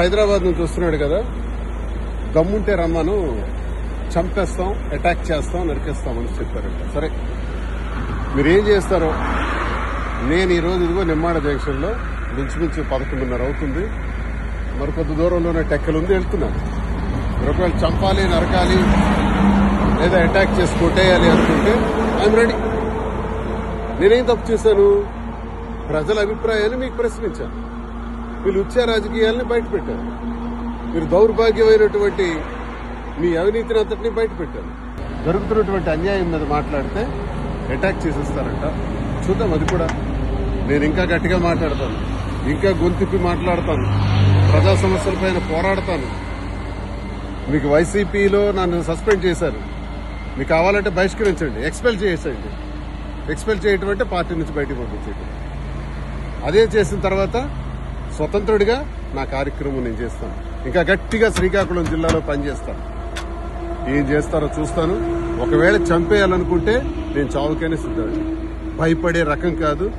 హైదరాబాద్ నుంచి వస్తున్నాడు కదా. దమ్ముంటే రమ్మను. చంపేస్తాం అటాక్ చేస్తాం నరికేస్తామని చెప్పారంట సరే మీరు ఏం చేస్తారో? నేను ఈరోజు ఇదిగో నిమ్మాడ జంక్షన్లో మించుమించు పదకొండున్నర అవుతుంది. మరి కొద్ది దూరంలోనే టెక్కలు ఉంది వెళ్తున్నాను మీరు ఒకవేళ చంపాలి నరకాలి లేదా అటాక్ చేసి కొట్టేయాలి అనుకుంటే ఐఎమ్ రెడీ నేనేం తప్పు చేశాను? ప్రజల అభిప్రాయాన్ని మీకు ప్రశ్నించాను. వీళ్ళు ఉచ్చ రాజకీయాల్ని బయట పెట్టారు మీరు దౌర్భాగ్యమైనటువంటి మీ అవినీతిని అంతటిని బయట పెట్టారు జరుగుతున్నటువంటి అన్యాయం మీద మాట్లాడితే అటాక్ చేసేస్తారంట. చూద్దాం అది కూడా. నేను ఇంకా గట్టిగా మాట్లాడతాను. ఇంకా గొంతిప్పి మాట్లాడతాను. ప్రజా సమస్యలపైన పోరాడతాను. మీకు వైసీపీలో నన్ను సస్పెండ్ చేశారు. మీకు కావాలంటే బహిష్కరించండి. ఎక్స్పెల్ చేసేయండి. ఎక్స్పెల్ చేయటం అంటే పార్టీ నుంచి బయటకు పంపించేయటం. అదే చేసిన తర్వాత స్వతంత్రుడిగా నా కార్యక్రమం నేను చేస్తాను. ఇంకా గట్టిగా శ్రీకాకుళం జిల్లాలో పనిచేస్తాను. ఏం చేస్తారో చూస్తాను. ఒకవేళ చంపేయాలనుకుంటే నేను చావుకైనా సిద్ధం. భయపడే రకం కాదు.